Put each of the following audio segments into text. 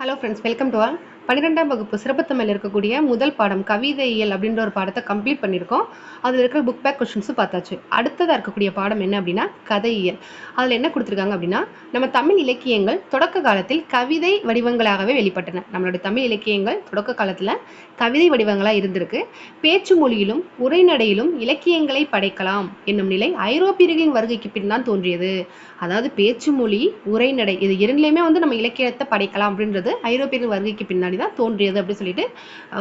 hello friends welcome to all பன்னிரெண்டாம் வகுப்பு சிறப்புத்தமிழ் இருக்கக்கூடிய முதல் பாடம் கவிதையியல் அப்படின்ற ஒரு பாடத்தை கம்ப்ளீட் பண்ணியிருக்கோம். அதில் இருக்கிற புக் பேக் கொஷின்ஸும் பார்த்தாச்சு. அடுத்ததாக இருக்கக்கூடிய பாடம் என்ன அப்படின்னா கதையியல். அதில் என்ன கொடுத்துருக்காங்க அப்படின்னா நம்ம தமிழ் இலக்கியங்கள் தொடக்க காலத்தில் கவிதை வடிவங்களாகவே வெளிப்பட்டன. நம்மளுடைய தமிழ் இலக்கியங்கள் தொடக்க காலத்தில் கவிதை வடிவங்களாக இருந்திருக்கு. பேச்சு மொழியிலும் உரைநடையிலும் இலக்கியங்களை படைக்கலாம் என்னும் நிலை ஐரோப்பியர்களின் வருகைக்கு பின் தான் தோன்றியது. அதாவது பேச்சு மொழி உரைநடை இது இரண்டுலேயுமே வந்து நம்ம இலக்கியத்தை படைக்கலாம் அப்படின்றது ஐரோப்பியர்கள் வருகைக்கு பின்னாடி தான் தோன்றியது அப்படின்னு சொல்லிட்டு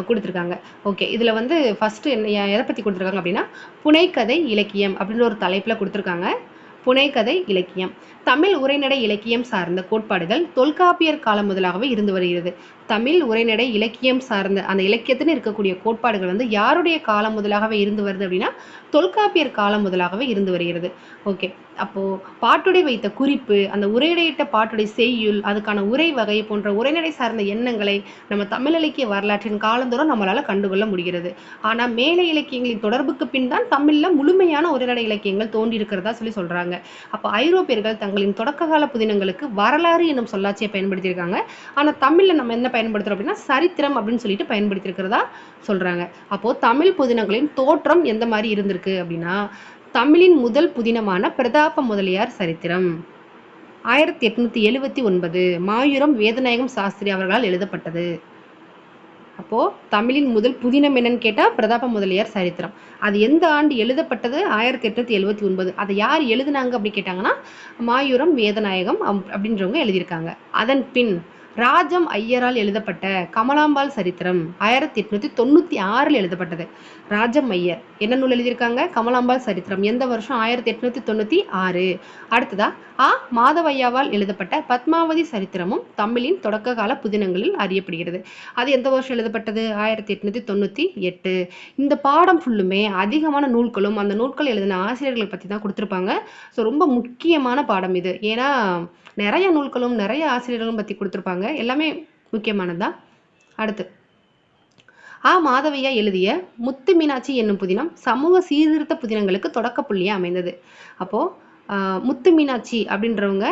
கொடுத்துருக்காங்க. ஓகே இதில் வந்து ஃபஸ்ட்டு என்ன எதை பற்றி கொடுத்துருக்காங்க அப்படின்னா புனைக்கதை இலக்கியம் அப்படின்ற ஒரு தலைப்பில் கொடுத்துருக்காங்க. புனைக்கதை இலக்கியம். தமிழ் உரைநடை இலக்கியம் சார்ந்த கோட்பாடுகள் தொல்காப்பியர் காலம் முதலாகவே இருந்து வருகிறது. தமிழ் உரைநடை இலக்கியம் சார்ந்த அந்த இலக்கியத்துன்னு இருக்கக்கூடிய கோட்பாடுகள் வந்து யாருடைய காலம் முதலாகவே இருந்து வருது அப்படின்னா தொல்காப்பியர் காலம் முதலாகவே இருந்து வருகிறது. ஓகே அப்போ பாட்டுடை வைத்த குறிப்பு அந்த உரையிடையிட்ட பாட்டுடை செய்யுள் அதுக்கான உரை வகை போன்ற உரைநடை சார்ந்த எண்ணங்களை நம்ம தமிழ் இலக்கிய வரலாற்றின் காலந்தோறும் நம்மளால கண்டுகொள்ள முடிகிறது. ஆனா மேலை இலக்கியங்களின் தொடர்புக்கு பின் தான் தமிழ்ல முழுமையான உரைநடை இலக்கியங்கள் தோன்றியிருக்கிறதா சொல்லி சொல்றாங்க. அப்போ ஐரோப்பியர்கள் தங்களின் தொடக்க கால புதினங்களுக்கு வரலாறு என்னும் சொல்லாட்சியை பயன்படுத்தியிருக்காங்க. ஆனா தமிழ்ல நம்ம என்ன பயன்படுத்துறோம் அப்படின்னா சரித்திரம் அப்படின்னு சொல்லிட்டு பயன்படுத்தியிருக்கிறதா சொல்றாங்க. அப்போ தமிழ் புதினங்களின் தோற்றம் எந்த மாதிரி இருந்திருக்கு அப்படின்னா தமிழின் முதல் புதினமான பிரதாப முதலியார் சரித்திரம். ஆயிரத்தி எட்நூத்தி எழுவத்தி ஒன்பது மாயூரம் வேதநாயகம் சாஸ்திரி அவர்களால் எழுதப்பட்டது. அப்போ தமிழின் முதல் புதினம் என்னன்னு கேட்டா பிரதாப முதலியார் சரித்திரம். அது எந்த ஆண்டு எழுதப்பட்டது? ஆயிரத்தி எட்நூத்தி எழுவத்தி ஒன்பது. அதை யார் எழுதுனாங்க அப்படி கேட்டாங்கன்னா மாயூரம் வேதநாயகம் அப்படின்றவங்க எழுதியிருக்காங்க. அதன் பின் ராஜம் ஐயரால் எழுதப்பட்ட கமலாம்பாள் சரித்திரம் ஆயிரத்தி எட்நூத்தி தொண்ணூத்தி ஆறில் எழுதப்பட்டது. ராஜம் ஐயர். என்ன நூல் எழுதியிருக்காங்க? கமலாம்பாள் சரித்திரம். எந்த வருஷம்? ஆயிரத்தி எட்நூத்தி தொண்ணூத்தி ஆறு. அடுத்ததா ஆ மாதவையாவால் எழுதப்பட்ட பத்மாவதி சரித்திரமும் தமிழின் தொடக்க கால புதினங்களில் அறியப்படுகிறது. அது எந்த வருஷம் எழுதப்பட்டது? ஆயிரத்தி எட்நூத்தி தொண்ணூத்தி எட்டு. இந்த பாடம் ஃபுல்லுமே அதிகமான நூல்களும் அந்த நூல்கள் எழுதின ஆசிரியர்களை பத்தி தான் கொடுத்துருப்பாங்க. ஸோ ரொம்ப முக்கியமான பாடம் இது. ஏன்னா நிறைய நூல்களும் நிறைய ஆசிரியர்களும் பத்தி கொடுத்துருப்பாங்க. எல்லாமே முக்கியமானதுதான் அடுத்து. ஆ. மாதவையா எழுதிய முத்து மீனாட்சி என்னும் புதினம் சமூக சீர்திருத்த புதினங்களுக்கு தொடக்க புள்ளியா அமைந்தது. அப்போ முத்து மீனாட்சி அப்படின்றவங்க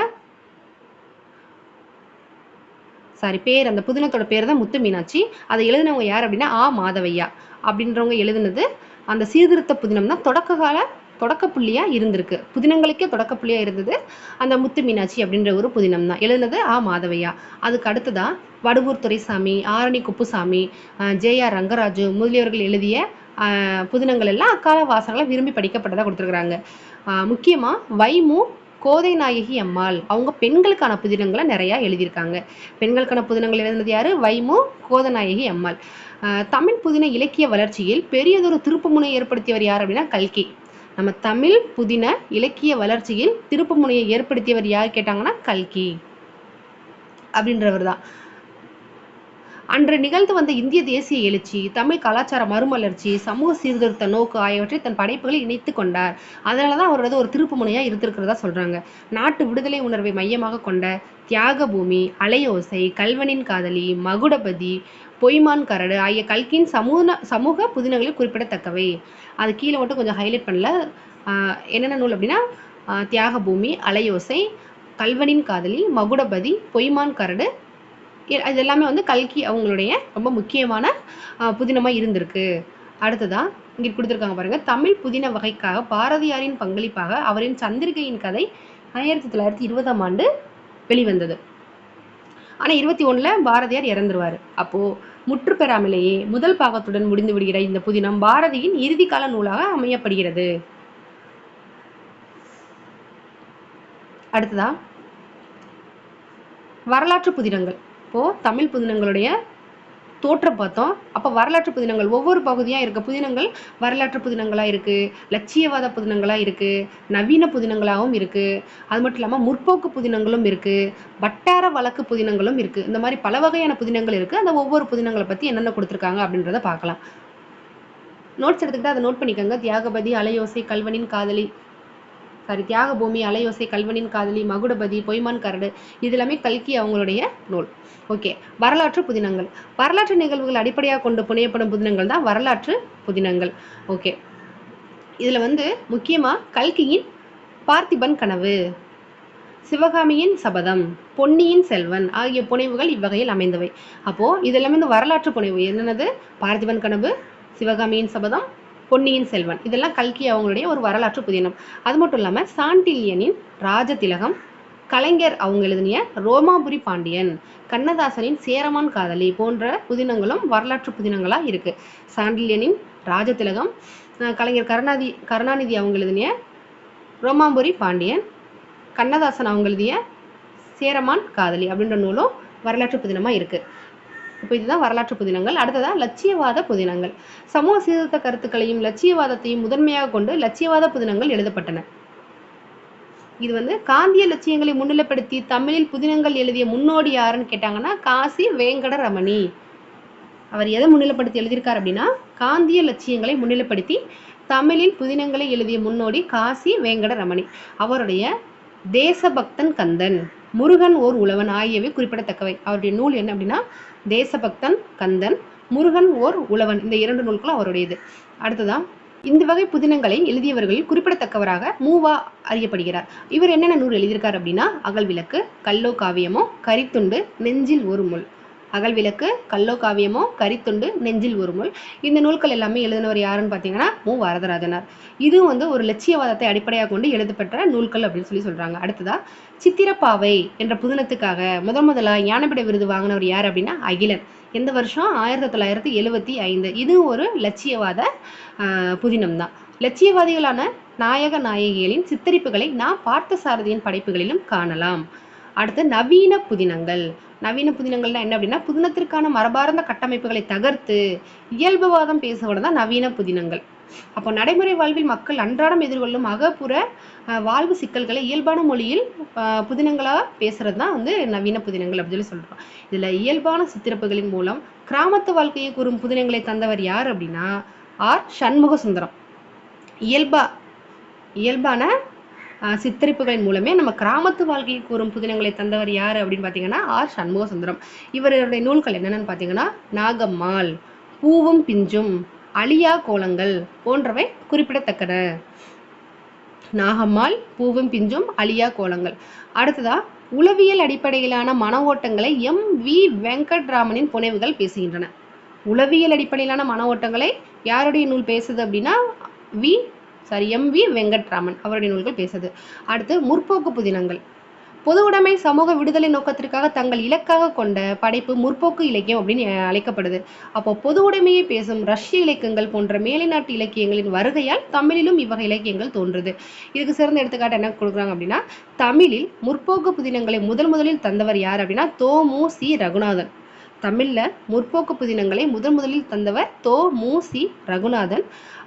சாரி பேர் அந்த புதினத்தோட பேர் தான் முத்து மீனாட்சி. அதை எழுதினவங்க யார் அப்படின்னா ஆ. மாதவையா அப்படின்றவங்க எழுதினது அந்த சீர்திருத்த புதினம் தான். தொடக்க கால தொடக்க புள்ளியா இருந்திருக்கு. புதினங்களுக்கே தொடக்க புள்ளியா இருந்தது அந்த முத்து மீனாட்சி அப்படின்ற ஒரு புதினம் தான் எழுதுனது ஆ. மாதவையா. அதுக்கு அடுத்ததா வடுவூர் துரைசாமி ஆரணி குப்புசாமி ஜே. ஆர். ரங்கராஜு முதலியவர்கள் எழுதிய புதினங்கள் எல்லாம் அக்கால வாசகங்களை விரும்பி படிக்கப்பட்டதாக கொடுத்துருக்குறாங்க. முக்கியமாக வைமு கோதை நாயகி அம்மாள். அவங்க பெண்களுக்கான புதினங்களை நிறையா எழுதியிருக்காங்க. பெண்களுக்கான புதினங்கள் எழுதினது யாரு? வைமு கோதநாயகி அம்மாள். தமிழ் புதின இலக்கிய வளர்ச்சியில் பெரியதொரு திருப்புமுனை ஏற்படுத்தியவர் யார் அப்படின்னா கல்கி. நம்ம தமிழ் புதின இலக்கிய வளர்ச்சியில் திருப்புமுனையை ஏற்படுத்தியவர் யார் கேட்டாங்கன்னா கல்கி அப்படின்றவர் தான் அன்று நிகழ்ந்து வந்த இந்திய தேசிய எழுச்சி தமிழ் கலாச்சார மறுமலர்ச்சி சமூக சீர்திருத்த நோக்கு ஆகியவற்றை தன் படைப்புகளை இணைத்து கொண்டார். அதனால தான் அவர் வந்து ஒரு திருப்புமுனையா இருந்திருக்கிறதா சொல்றாங்க. நாட்டு விடுதலை உணர்வை மையமாக கொண்ட தியாக பூமி அலையோசை கல்வனின் காதலி மகுடபதி பொய்மான் கரடு ஆகிய கல்கியின் சமூக சமூக புதினங்களில் குறிப்பிடத்தக்கவை. அது கீழே மட்டும் கொஞ்சம் ஹைலைட் பண்ணல. என்னென்ன நூல் அப்படின்னா தியாகபூமி அலையோசை கல்வனின் காதலி மகுடபதி பொய்மான் கரடு. இது எல்லாமே வந்து கல்கி அவங்களுடைய ரொம்ப முக்கியமான புதினமாக இருந்திருக்கு. அடுத்ததான் இங்கே கொடுத்துருக்காங்க பாருங்க தமிழ் புதின வகைக்காக பாரதியாரின் பங்களிப்பாக அவரின் சந்திரிகையின் கதை ஆயிரத்தி தொள்ளாயிரத்தி இருபதாம் ஆண்டு வெளிவந்தது. ஆனால் இருபத்தி ஒன்றில் பாரதியார் இறந்துருவார். அப்போது முற்று பெறாமலேயே முதல் பாகத்துடன் முடிந்து விடுகிற இந்த புதினம் பாரதியின் இறுதி கால நூலாக அமையப்படுகிறது. அடுத்ததா வரலாற்று புதினங்கள். இப்போ தமிழ் புதினங்களுடைய தோற்றம் பார்த்தோம். அப்போ வரலாற்று புதினங்கள் ஒவ்வொரு பகுதியாக இருக்க புதினங்கள் வரலாற்று புதினங்களாக இருக்குது லட்சியவாத புதினங்களாக இருக்குது நவீன புதினங்களாகவும் இருக்குது அது மட்டும் இல்லாமல் முற்போக்கு புதினங்களும் இருக்குது வட்டார வழக்கு புதினங்களும் இருக்குது இந்த மாதிரி பல வகையான புதினங்கள் இருக்குது அந்த ஒவ்வொரு புதினங்களை பற்றி என்னென்ன கொடுத்துருக்காங்க அப்படின்றத பார்க்கலாம். நோட்ஸ் எடுத்துக்கிட்டு அதை நோட் பண்ணிக்கோங்க. தியாகபதி அலையோசை கல்வனின் காதலி சாரி தியாக பூமி அலையோசை கல்வனின் காதலி மகுடபதி பொய்மான் கரடு இது எல்லாமே கல்கி அவங்களுடைய நூல். ஓகே வரலாற்று புதினங்கள். வரலாற்று நிகழ்வுகள் அடிப்படையாக கொண்டு புனையப்படும் புதினங்கள் தான் வரலாற்று புதினங்கள். ஓகே இதில் வந்து முக்கியமாக கல்கியின் பார்த்திபன் கனவு சிவகாமியின் சபதம் பொன்னியின் செல்வன் ஆகிய புனைவுகள் இவ்வகையில் அமைந்தவை. அப்போது இதெல்லாமே இந்த வரலாற்று புனைவு. என்னென்னது? பார்த்திபன் கனவு சிவகாமியின் சபதம் பொன்னியின் செல்வன். இதெல்லாம் கல்கி அவங்களுடைய ஒரு வரலாற்று புதினம். அது மட்டும் இல்லாமல் சாண்டில்யனின் ராஜதிலகம் கலைஞர் அவங்க எழுதிய ரோமாபுரி பாண்டியன் கண்ணதாசனின் சேரமான் காதலி போன்ற புதினங்களும் வரலாற்று புதினங்களா இருக்கு. சாண்டில்யனின் ராஜதிலகம் கலைஞர் கருணாதி கருணாநிதி அவங்க எழுதிய ரோமாபுரி பாண்டியன் கண்ணதாசன் அவங்க எழுதிய சேரமான் காதலி அப்படின்ற நூலும் வரலாற்று புதினமா இருக்கு. இப்போ இதுதான் வரலாற்று புதினங்கள். அடுத்ததான் லட்சியவாத புதினங்கள். சமூக சீர்திருத்த கருத்துக்களையும் லட்சியவாதத்தையும் முதன்மையாக கொண்டு லட்சியவாத புதினங்கள் எழுதப்பட்டன. இது வந்து காந்திய லட்சியங்களை முன்னிலைப்படுத்தி தமிழில் புதினங்கள் எழுதிய முன்னோடி யாருன்னு கேட்டாங்கன்னா காசி வேங்கட ரமணி அவர் எதை முன்னிலைப்படுத்தி எழுதியிருக்கார் அப்படின்னா காந்திய லட்சியங்களை முன்னிலைப்படுத்தி தமிழில் புதினங்களை எழுதிய முன்னோடி காசி வேங்கட ரமணி அவருடைய தேசபக்தன் கந்தன் முருகன் ஓர் உழவன் ஆகியவை குறிப்பிடத்தக்கவை. அவருடைய நூல் என்ன அப்படின்னா தேசபக்தன் கந்தன் முருகன் ஓர் உழவன். இந்த இரண்டு நூல்களும் அவருடையது. அடுத்ததான் இந்த வகை புதினங்களை எழுதியவர்களில் குறிப்பிடத்தக்கவராக மூவா அறியப்படுகிறார். இவர் என்னென்ன நூல் எழுதியிருக்கார் அப்படின்னா அகல் விளக்கு கல்லோ காவியமோ கரித்துண்டு நெஞ்சில் ஒரு முள். அகல் விளக்கு கல்லோ காவியமோ கரித்துண்டு நெஞ்சில் ஒருமுள் இந்த நூல்கள் எல்லாமே எழுதினவர் யாருன்னு பார்த்தீங்கன்னா மு. வரதராஜனார். இது வந்து ஒரு லட்சியவாதத்தை அடிப்படையாக கொண்டு எழுதப்பட்ட நூல்கள் அப்படின்னு சொல்லி சொல்கிறாங்க அடுத்ததா சித்திரப்பாவை என்ற புதினத்துக்காக முதன் முதலா ஞானபீட விருது வாங்கினவர் யார் அப்படின்னா அகிலன். எந்த வருஷம் ஆயிரத்தி தொள்ளாயிரத்தி எழுவத்தி ஐந்து. இது ஒரு லட்சியவாத புதினம் தான் லட்சியவாதிகளான நாயக நாயகிகளின் சித்தரிப்புகளை நாம் பார்த்தசாரதியின் படைப்புகளிலும் காணலாம். அடுத்து நவீன புதினங்கள். நவீன புதினங்கள்னா என்ன அப்படின்னா புதினத்திற்கான மரபார்ந்த கட்டமைப்புகளை தகர்த்து இயல்புவாதம் பேசுவது தான் நவீன புதினங்கள். அப்போ நடைமுறை வாழ்வில் மக்கள் அன்றாடம் எதிர்கொள்ளும் அகப்புற வாழ்வு சிக்கல்களை இயல்பான மொழியில் புதினங்களாக பேசுறது தான் வந்து நவீன புதினங்கள் அப்படின்னு சொல்லி சொல்றோம். இதுல இயல்பான சித்திரப்புகளின் மூலம் கிராமத்து வாழ்க்கையை கூறும் புதினங்களை தந்தவர் யார் அப்படின்னா ஆர் சண்முக சுந்தரம் இயல்பா இயல்பான சித்தரிப்புகள் சித்தரிப்புகளின் மூலமே நம்ம கிராமத்து வாழ்க்கையை கூறும் புதினங்களை தந்தவர் யார் அப்படின்னு பார்த்தீங்கன்னா ஆர் சண்முக சுந்தரம் இவருடைய நூல்கள் என்னென்னு பார்த்தீங்கன்னா நாகம்மாள் பூவும் பிஞ்சும் அழியா கோலங்கள் போன்றவை குறிப்பிடத்தக்கன. நாகம்மாள் பூவும் பிஞ்சும் அழியா கோலங்கள். அடுத்ததா உளவியல் அடிப்படையிலான மன ஓட்டங்களை எம் வி வெங்கட்ராமனின் புனைவுகள் பேசுகின்றன. உளவியல் அடிப்படையிலான மன ஓட்டங்களை யாருடைய நூல் பேசுது அப்படின்னா V sorry M V Venkatraman அவருடைய நூல்கள் பேசுது. அடுத்து முற்போக்கு புதினங்கள். பொது உடைமை சமூக விடுதலை நோக்கத்திற்காக தங்கள் இலக்காக கொண்ட படைப்பு முற்போக்கு இலக்கியம் அப்படின்னு அழைக்கப்படுது. அப்போ பொது உடைமையை பேசும் ரஷ்ய இலக்கியங்கள் போன்ற மேலை நாட்டு இலக்கியங்களின் வருகையால் தமிழிலும் இவ்வகை இலக்கியங்கள் தோன்றுது. இதுக்கு சிறந்த எடுத்துக்காட்டு என்ன கொடுக்குறாங்க அப்படின்னா தமிழில் முற்போக்கு புதினங்களை முதல் முதலில் தந்தவர் யார் அப்படின்னா தோ மு சி ரகுநாதன். தமிழ்ல முற்போக்கு புதினங்களை முதன் முதலில் தந்தவர் தோ மு சி ரகுநாதன்.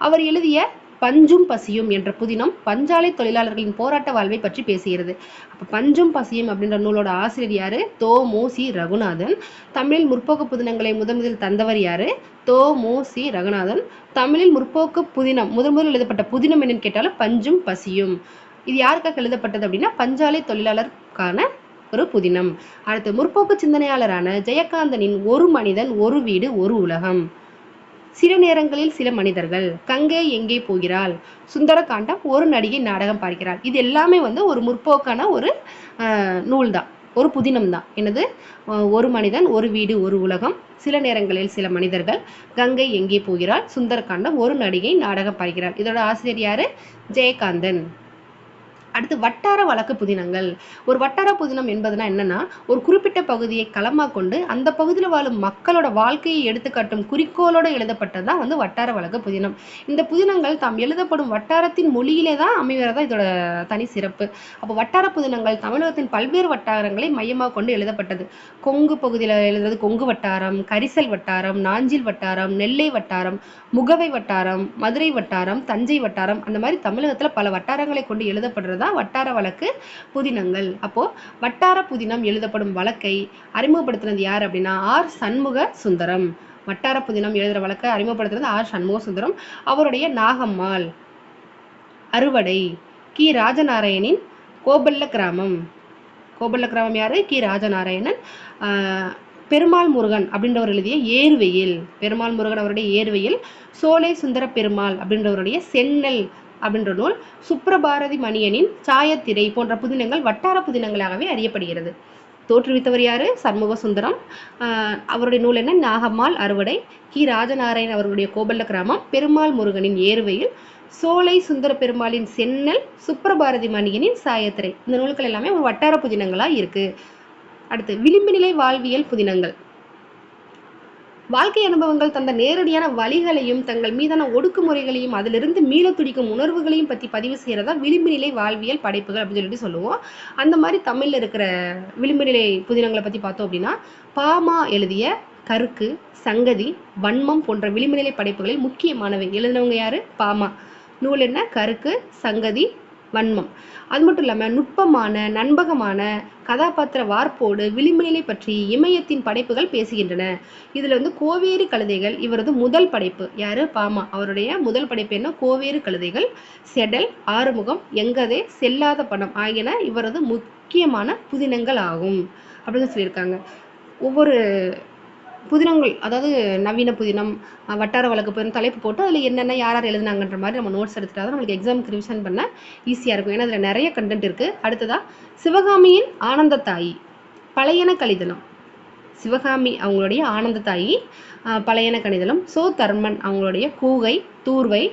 அவர் எழுதிய பஞ்சும் பசியும் என்ற புதினம் பஞ்சாலை தொழிலாளர்களின் போராட்ட வாழ்வை பற்றி பேசுகிறது. அப்போ பஞ்சும் பசியும் அப்படின்ற நூலோட ஆசிரியர் யாரு? தோ மு சி ரகுநாதன். தமிழில் முற்போக்கு புதினங்களை முதன் முதலில் தந்தவர் யாரு? தோ மு சி ரகுநாதன். தமிழில் முற்போக்கு புதினம் முதன் முதலில் எழுதப்பட்ட புதினம் என்னன்னு கேட்டாலும் பஞ்சும் பசியும். இது யாருக்காக எழுதப்பட்டது அப்படின்னா பஞ்சாலை தொழிலாளருக்கான ஒரு புதினம். அடுத்து முற்போக்கு சிந்தனையாளரான ஜெயகாந்தனின் ஒரு மனிதன் ஒரு வீடு ஒரு உலகம். சில நேரங்களில் சில மனிதர்கள் கங்கை எங்கே போகிறாள்? சுந்தரகாண்டம் ஒரு நடிகை நாடகம் பார்க்கிறாள் இது எல்லாமே வந்து ஒரு முற்போக்கான ஒரு நூல் தான் ஒரு புதினம் தான் எனது ஒரு மனிதன் ஒரு வீடு ஒரு உலகம். சில நேரங்களில் சில மனிதர்கள் கங்கை எங்கே போகிறாள்? சுந்தரகாண்டம் ஒரு நடிகை நாடகம் பார்க்கிறாள் இதோட ஆசிரியர் யாரு? ஜெயகாந்தன். அடுத்து வட்டார வழக்கு புதினங்கள். ஒரு வட்டார புதினம் என்பதுனா என்னன்னா ஒரு குறிப்பிட்ட பகுதியை களமாக கொண்டு அந்த பகுதியில் வாழும் மக்களோட வாழ்க்கையை எடுத்துக்காட்டும் குறிக்கோளோட எழுதப்பட்டது தான் வந்து வட்டார வழக்கு புதினம். இந்த புதினங்கள் தாம் எழுதப்படும் வட்டாரத்தின் மொழியிலே தான் அமைவதா இதோட தனி சிறப்பு. அப்போ வட்டார புதினங்கள் தமிழகத்தின் பல்வேறு வட்டாரங்களை மையமாக கொண்டு எழுதப்பட்டது. கொங்கு பகுதியில் எழுதுறது கொங்கு வட்டாரம் கரிசல் வட்டாரம் நாஞ்சில் வட்டாரம் நெல்லை வட்டாரம் முகவை வட்டாரம் மதுரை வட்டாரம் தஞ்சை வட்டாரம் அந்த மாதிரி தமிழகத்தில் பல வட்டாரங்களை கொண்டு எழுதப்படுறதா தான் வட்டார வழக்கு புதினங்கள். அப்போது வட்டார புதினம் எழுதப்படும் வழக்கை அறிமுகப்படுத்தினது யார் அப்படின்னா ஆர். சண்முக சுந்தரம். வட்டார புதினம் எழுதுகிற வழக்கை அறிமுகப்படுத்துறது ஆர். சண்முக சுந்தரம். அவருடைய நாகம்மாள். அறுவடை. கி. ராஜநாராயணின் கோபல்ல கிராமம். கோபல்ல கிராமம் யார்? கி. ராஜநாராயணன். பெருமாள் முருகன் அப்படின்றவர் எழுதிய ஏர்வெயில் பெருமாள் முருகன் அவருடைய ஏர்வெயில் சோலை சுந்தர பெருமாள் அப்படின்றவருடைய செந்நெல் அப்படின்ற நூல் சுப்ரபாரதி மணியனின் சாயத்திரை போன்ற புதினங்கள் வட்டார புதினங்களாகவே அறியப்படுகிறது. தோற்றுவித்தவர் யாரு? சண்முக சுந்தரம் அவருடைய நூல் என்ன? நாகம்மாள் அறுவடை கி. ராஜநாராயண் அவர்களுடைய கோபல்ல கிராமம் பெருமாள் முருகனின் ஏறுவையில் சோலை சுந்தர பெருமாளின் சென்னல் சுப்ரபாரதி மணியனின் சாயத்திரை. இந்த நூல்கள் எல்லாமே ஒரு வட்டார புதினங்களா இருக்கு. அடுத்து விளிம்பு நிலை வாழ்வியல் புதினங்கள். வாழ்க்கை அனுபவங்கள் தந்த நேரடியான வழிகளையும் தங்கள் மீதான ஒடுக்குமுறைகளையும் அதிலிருந்து மீள துடிக்கும் உணர்வுகளையும் பற்றி பதிவு செய்கிறதா விளிம்பு நிலை வாழ்வியல் படைப்புகள் அப்படின்னு சொல்லிட்டு சொல்லுவோம். அந்த மாதிரி தமிழில் இருக்கிற விளிம்பு நிலை புதினங்களை பற்றி பார்த்தோம் அப்படின்னா பாமா எழுதிய கருக்கு சங்கதி வன்மம் போன்ற விளிம்பு நிலை படைப்புகளில் முக்கியமானவை. எழுதினவங்க யாரு? பாமா நூல் என்ன? கருக்கு சங்கதி வன்மம். அது மட்டும் இல்லாமல் நுட்பமான நண்பகமான கதாபாத்திர வார்ப்போடு விளிம்புநிலை பற்றி இமயத்தின் படைப்புகள் பேசுகின்றன. இதுல வந்து கோவேறு கழுதைகள் இவரது முதல் படைப்பு. யாரு? பாமா. அவருடைய முதல் படைப்பு என்ன? கோவேறு கழுதைகள் செடல் ஆறுமுகம் எங்கதே செல்லாத பணம் ஆகியன இவரது முக்கியமான புதினங்கள் ஆகும் அப்படின்னு சொல்லியிருக்காங்க. ஒவ்வொரு புதினங்கள் அதாவது நவீன புதினம் வட்டார வழக்கு புதினம் தலைப்பு போட்டு அதில் என்னென்ன யார் யார் எழுதுனாங்கன்ற மாதிரி நம்ம நோட்ஸ் எடுத்துட்டா தான் நம்மளுக்கு எக்ஸாமுக்கு ரிவிஷன் பண்ண ஈஸியாக இருக்கும். ஏன்னா அதில் நிறைய கண்டென்ட் இருக்குது அடுத்ததாக சிவகாமியின் ஆனந்த தாயி பழையன கலிதனம் சிவகாமி அவங்களுடைய ஆனந்த தாயி பழையன கணிதலம். சோ தர்மன் அவங்களுடைய கூகை தூர்வை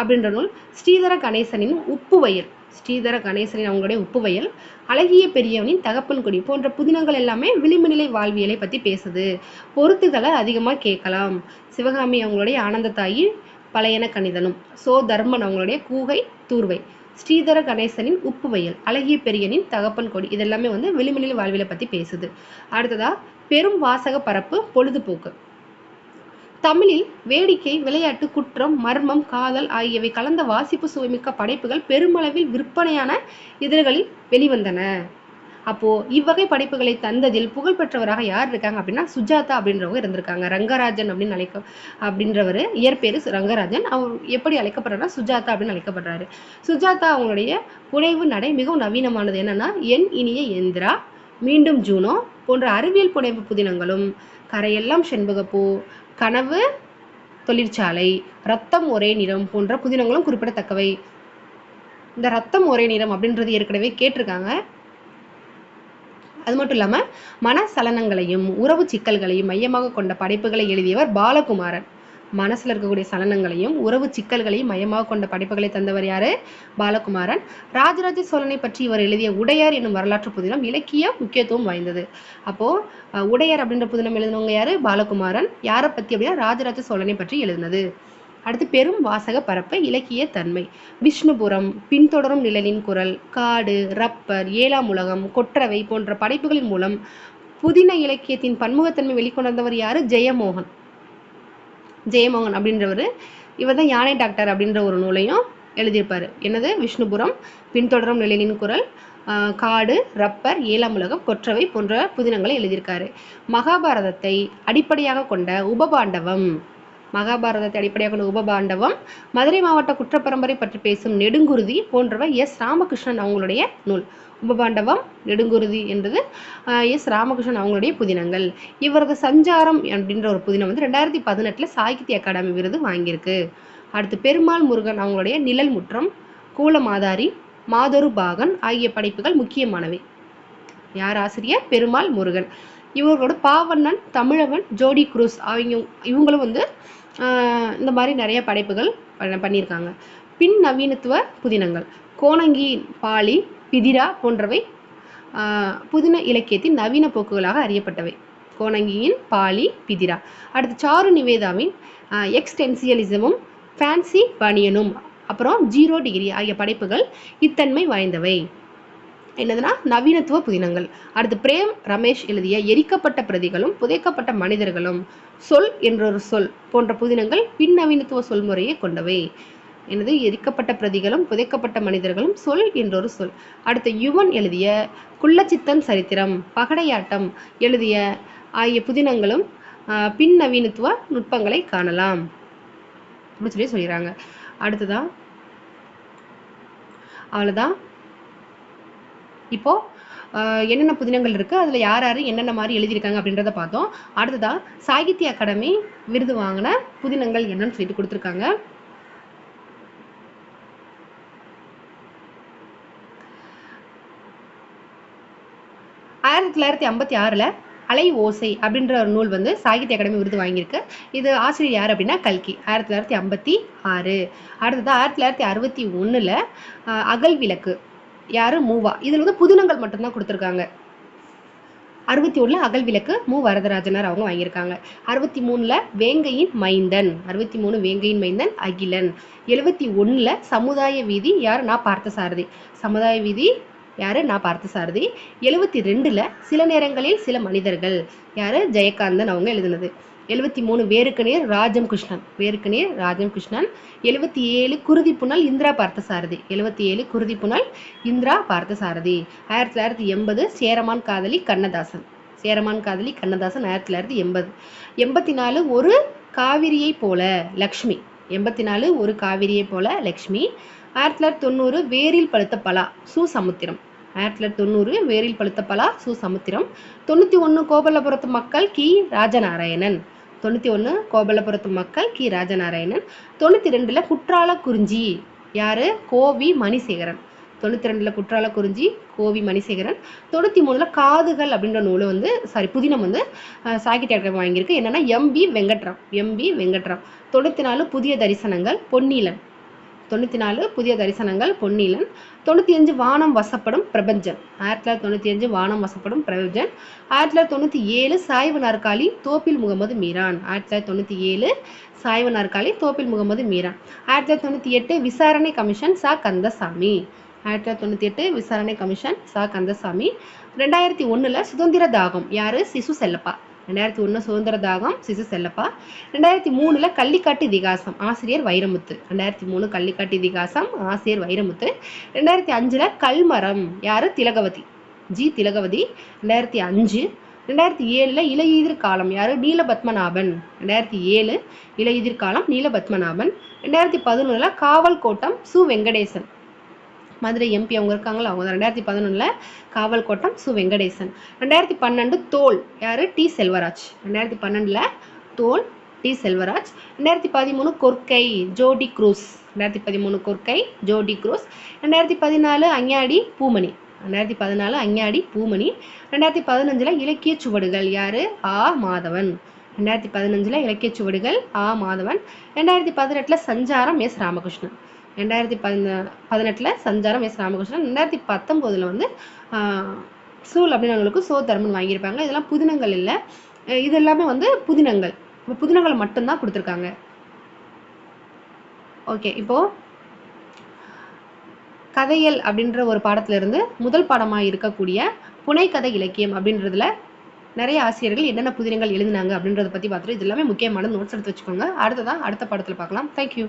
அப்படின்ற நூல். ஸ்ரீதர கணேசனின் உப்பு வயல் ஸ்ரீதர கணேசனின் அவங்களுடைய உப்பு வயல் அழகிய பெரியவனின் தகப்பன் கொடி போன்ற புதினங்கள் எல்லாமே விளிம்பு நிலை வாழ்வியலை பற்றி பேசுது. பொருத்துகளை அதிகமாக கேட்கலாம். சிவகாமி அவங்களுடைய ஆனந்த தாயி பழையன கணிதனும். சோ தர்மன் அவங்களுடைய கூகை தூர்வை. ஸ்ரீதர கணேசனின் உப்பு வயல் அழகிய பெரியனின் தகப்பன் கொடி இதெல்லாமே வந்து விளிம்புநிலை வாழ்வியலை பற்றி பேசுது. அடுத்ததா பெரும் வாசக பரப்பு பொழுதுபோக்கு. தமிழில் வேடிக்கை விளையாட்டு குற்றம் மர்மம் காதல் ஆகியவை கலந்த வாசிப்பு சுவைமிக்க படைப்புகள் பெருமளவில் விற்பனையான இதழ்களில் வெளிவந்தன. அப்போ இவ்வகை படைப்புகளை தந்ததில் புகழ்பெற்றவராக யார் இருக்காங்க அப்படின்னா சுஜாதா அப்படின்றவங்க இருந்திருக்காங்க. ரங்கராஜன் அப்படின்னு அழைக்க அப்படின்றவர் இயற்பேரு ரங்கராஜன். அவர் எப்படி அழைக்கப்படுறாருன்னா சுஜாதா அப்படின்னு அழைக்கப்படுறாரு. சுஜாதா அவங்களுடைய புனைவு நடை மிகவும் நவீனமானது. என்னன்னா என் இனிய எந்திரா மீண்டும் ஜூனோ போன்ற அறிவியல் புனைவு புதினங்களும் கரையெல்லாம் செண்பகப்பூ கனவு தொழிற்சாலை ரத்தம் ஒரே நிறம் போன்ற புதினங்களும் குறிப்பிடத்தக்கவை. இந்த ரத்தம் ஒரே நிறம் அப்படின்றது ஏற்கனவே கேட்டிருக்காங்க. அது மட்டும் இல்லாமல் மனசலனங்களையும் உறவு சிக்கல்களையும் மையமாக கொண்ட படைப்புகளை எழுதியவர் பாலகுமாரன். மனசுல இருக்கக்கூடிய சலனங்களையும் உறவு சிக்கல்களையும் மையமாக கொண்ட படைப்புகளை தந்தவர் யாரு? பாலகுமாரன். ராஜராஜ சோழனை பற்றி இவர் எழுதிய உடையார் என்னும் வரலாற்று புதினம் இலக்கிய முக்கியத்துவம் வாய்ந்தது. அப்போ உடையார் அப்படின்ற புதினம் எழுதினவங்க யாரு? பாலகுமாரன். யாரை பத்தி அப்படின்னா ராஜராஜ சோழனை பற்றி எழுதினது. அடுத்து பெரும் வாசக பரப்பு இலக்கிய தன்மை. விஷ்ணுபுரம் பின்தொடரும் நிழலின் குரல் காடு ரப்பர் ஏழாம் உலகம் கொற்றவை போன்ற படைப்புகளின் மூலம் புதின இலக்கியத்தின் பன்முகத்தன்மை வெளிக்கொணர்ந்தவர் யாரு? ஜெயமோகன். ஜெயமோகன் அப்படின்றவர். இவர் தான் யானை டாக்டர் அப்படின்ற ஒரு நூலையும் எழுதியிருப்பார். என்னது? விஷ்ணுபுரம் பின்தொடரும் நிலையின் குரல் காடு ரப்பர் ஏழாம் உலகம் கொற்றவை போன்ற புதினங்களை எழுதியிருக்காரு. மகாபாரதத்தை அடிப்படையாக கொண்ட உபபாண்டவம் மகாபாரதத்தை அடிப்படையாக கொண்ட உபபாண்டவம் மதுரை மாவட்ட குற்றப்பரம்பரை பற்றி பேசும் நெடுங்குருதி போன்றவை எஸ் ராமகிருஷ்ணன் அவங்களுடைய நூல். உபபாண்டவம் நெடுங்குருதி என்றது எஸ் ராமகிருஷ்ணன் அவங்களுடைய புதினங்கள். இவரது சஞ்சாரம் அப்படின்ற ஒரு புதினம் வந்து ரெண்டாயிரத்தி பதினெட்டில் சாகித்ய அகாடமி விருது வாங்கியிருக்கு. அடுத்து பெருமாள் முருகன் அவங்களுடைய நிழல் முற்றம் கூலமாதாரி மாதொரு பாகன் ஆகிய படைப்புகள் முக்கியமானவை. யார் ஆசிரியர்? பெருமாள் முருகன். இவர்களோட பாவண்ணன் தமிழவன் ஜோடி குரூஸ் அவங்க இவங்களும் வந்து இந்த மாதிரி நிறைய படைப்புகள் பண்ணியிருக்காங்க. பின் நவீனத்துவ புதினங்கள். கோணங்கி பாலி பிதிரா போன்றவை புதின இலக்கியத்தின் நவீன போக்குகளாக அறியப்பட்டவை. கோணங்கியின் பாலி பிதிரா. அடுத்து சாரு நிவேதாவின் எக்ஸ்டென்சியலிசமும் ஃபேன்சி பனியனும் அப்புறம் ஜீரோ டிகிரி ஆகிய படைப்புகள் இத்தன்மை வாய்ந்தவை. என்னதுன்னா நவீனத்துவ புதினங்கள். அடுத்து பிரேம் ரமேஷ் எழுதிய எரிக்கப்பட்ட பிரதிகளும் புதைக்கப்பட்ட மனிதர்களும் சொல் என்றொரு சொல் போன்ற புதினங்கள் பின்னவீனத்துவ சொல்முறையை கொண்டவை. எனது எரிக்கப்பட்ட பிரதிகளும் புதைக்கப்பட்ட மனிதர்களும் சொல் என்றொரு சொல். அடுத்து யுவன் எழுதிய குள்ளச்சித்தன் சரித்திரம் பகடையாட்டம் எழுதிய ஆகிய புதினங்களும் ஆஹ், பின்னவீனத்துவ நுட்பங்களை காணலாம். அப்படின்னு சொல்லி சொல்லிடுறாங்க அடுத்ததா? அவ்வளோதான் இப்போ என்னென்ன புதினங்கள் இருக்குது அதில் யார் யார் என்னென்ன மாதிரி எழுதியிருக்காங்க அப்படின்றத பார்த்தோம். அடுத்ததாக சாகித்ய அகாடமி விருது வாங்கின புதினங்கள் என்னன்னு சொல்லிட்டு கொடுத்துருக்காங்க. ஆயிரத்தி தொள்ளாயிரத்தி ஐம்பத்தி ஆறில் அலை ஓசை அப்படின்ற ஒரு நூல் வந்து சாகித்ய அகாடமி விருது வாங்கியிருக்கு. இது ஆசிரியர் யார் அப்படின்னா கல்கி. ஆயிரத்தி தொள்ளாயிரத்தி ஐம்பத்தி ஆறு. அடுத்தது ஆயிரத்தி தொள்ளாயிரத்தி அறுபத்தி ஒன்றில் அகல் விளக்கு. யார் மூவா இதில் வந்து புதினங்கள் மட்டும்தான் கொடுத்துருக்காங்க. அறுபத்தி ஒன்றில் அகல் விளக்கு மு வரதராஜனார் அவங்க வாங்கியிருக்காங்க. அறுபத்தி மூணில் வேங்கையின் மைந்தன். அறுபத்தி மூணு வேங்கையின் மைந்தன் அகிலன். எழுபத்தி ஒன்றில் சமுதாய வீதி யார்? நான் பார்த்த சாரதி சமுதாய வீதி யாரு? நான் பார்த்த சாரதி எழுபத்தி ரெண்டில் சில நேரங்களில் சில மனிதர்கள். யாரு? ஜெயகாந்தன் அவங்க எழுதுனது. எழுபத்தி மூணு வேருக்கு நேர் ராஜம் கிருஷ்ணன் வேருக்கு நேர் ராஜம் கிருஷ்ணன் எழுபத்தி ஏழு குருதி புனல் இந்திரா பார்த்தசாரதி. எழுபத்தி ஏழு குருதி புனல் இந்திரா பார்த்தசாரதி. ஆயிரத்தி தொள்ளாயிரத்தி எண்பது சேரமான் காதலி கண்ணதாசன். சேரமான் காதலி கண்ணதாசன் ஆயிரத்தி தொள்ளாயிரத்தி எண்பது. எண்பத்தி நாலு ஒரு காவிரியை போல லக்ஷ்மி. எண்பத்தி நாலு ஒரு காவிரியை போல லக்ஷ்மி. ஆயிரத்தி தொள்ளாயிரத்தி தொண்ணூறு வேரில் பழுத்த பலா சு சமுத்திரம் ஆயிரத்தி தொள்ளாயிரத்தி தொண்ணூறு வேரில் பழுத்த பலா சு சமுத்திரம் தொண்ணூற்றி ஒன்று கோபல்லபுரத்து மக்கள் கி. ராஜநாராயணன். தொண்ணூற்றி ஒன்று கோபலபுரத்து மக்கள் கி. ராஜநாராயணன். தொண்ணூற்றி ரெண்டில் குற்றால குறிஞ்சி யார் கோவி மணிசேகரன். தொண்ணூற்றி ரெண்டில் குற்றால குறிஞ்சி கோவி மணிசேகரன். தொண்ணூற்றி மூணில் காதுகள் அப்படின்ற நூல் வந்து சாரி புதினம் வந்து சாகித்ய அகாடமி வாங்கியிருக்கு. என்னென்னா எம்பி வெங்கட்ராம். எம்பி வெங்கட்ராம். தொண்ணூற்றி நாலு புதிய தரிசனங்கள் பொன்னீலன் தொண்ணூற்றி நாலு புதிய தரிசனங்கள் பொன்னீலன் தொண்ணூற்றி அஞ்சு வானம் வசப்படும் பிரபஞ்சன் ஆயிரத்தி தொள்ளாயிரத்தி தொண்ணூற்றி அஞ்சு வானம் வசப்படும் பிரபஞ்சன் ஆயிரத்தி தொள்ளாயிரத்தி தொண்ணூற்றி ஏழு சாய்வு நாற்காலி தோப்பில் முகமது மீரான். ஆயிரத்தி தொள்ளாயிரத்தி தொண்ணூற்றி ஏழு சாய்வு நாற்காலி தோப்பில் முகமது மீரான். ஆயிரத்தி தொள்ளாயிரத்தி தொண்ணூற்றி எட்டு விசாரணை கமிஷன் சா. கந்தசாமி. ஆயிரத்தி தொள்ளாயிரத்தி தொண்ணூற்றி எட்டு விசாரணை கமிஷன் சா. கந்தசாமி. ரெண்டாயிரத்தி ஒன்றில் சுதந்திர தாகம். யார்? சிசு செல்லப்பா. ரெண்டாயிரத்தி ஒன்று சுதந்திர தாகம் சிசு செல்லப்பா. ரெண்டாயிரத்தி மூணில் கள்ளிக்காட்டு இதிகாசம் ஆசிரியர் வைரமுத்து. ரெண்டாயிரத்தி மூணு கள்ளிக்காட்டு இதிகாசம் ஆசிரியர் வைரமுத்து. ரெண்டாயிரத்தி அஞ்சில் கல்மரம் யார்? திலகவதி. ஜி திலகவதி. ரெண்டாயிரத்தி அஞ்சு. ரெண்டாயிரத்தி ஏழில் இலையுதிர் காலம் யார்? நீலபத்மநாபன். ரெண்டாயிரத்தி ஏழு இலையுதிர் காலம் நீலபத்மநாபன். ரெண்டாயிரத்தி பதினொன்றில் காவல் கோட்டம் சு வெங்கடேசன். மதுரை எம்பி அவங்க இருக்காங்களா அவங்க ரெண்டாயிரத்தி பதினொன்றில் காவல் கோட்டம் சு. வெங்கடேசன். ரெண்டாயிரத்தி பன்னெண்டு தோல் யார்? டி. செல்வராஜ். ரெண்டாயிரத்தி பன்னெண்டில் தோல் டி. செல்வராஜ். ரெண்டாயிரத்தி பதிமூணு கொர்க்கை ஜோடி குரூஸ். ரெண்டாயிரத்தி பதிமூணு கொர்க்கை ஜோடி குரூஸ். ரெண்டாயிரத்தி பதினாலு அஞ்ஞாடி பூமணி. ரெண்டாயிரத்தி பதினாலு அஞ்ஞாடி பூமணி. ரெண்டாயிரத்தி பதினஞ்சில் இலக்கிய சுவடுகள் யார்? ஆ. மாதவன். ரெண்டாயிரத்தி பதினஞ்சில் இலக்கிய சுவடுகள் ஆ. மாதவன். ரெண்டாயிரத்தி பதினெட்டில் சஞ்சாரம் எஸ். ராமகிருஷ்ணன். ரெண்டாயிரத்தி பதின பதினெட்டில் சஞ்சாரம் எஸ் ராமகிருஷ்ணன். ரெண்டாயிரத்தி பத்தொம்போதில் வந்து சூல் அப்படின்னவங்களுக்கு சோ தர்மன் வாங்கியிருப்பாங்க. இதெல்லாம் புதினங்கள் இல்லை. இது எல்லாமே வந்து புதினங்கள். இப்போ புதினங்களை மட்டும்தான் கொடுத்துருக்காங்க. ஓகே இப்போ கதையல் அப்படின்ற ஒரு பாடத்திலிருந்து முதல் பாடமாக இருக்கக்கூடிய புனைக்கதை இலக்கியம் அப்படின்றதுல நிறைய ஆசிரியர்கள் என்னென்ன புதினங்கள் எழுதினாங்க அப்படின்றத பற்றி பார்த்துட்டு இது எல்லாமே முக்கியமான நோட்ஸ் எடுத்து வச்சுக்கோங்க. அடுத்ததான் அடுத்த பாடத்தில் பார்க்கலாம். தேங்க்யூ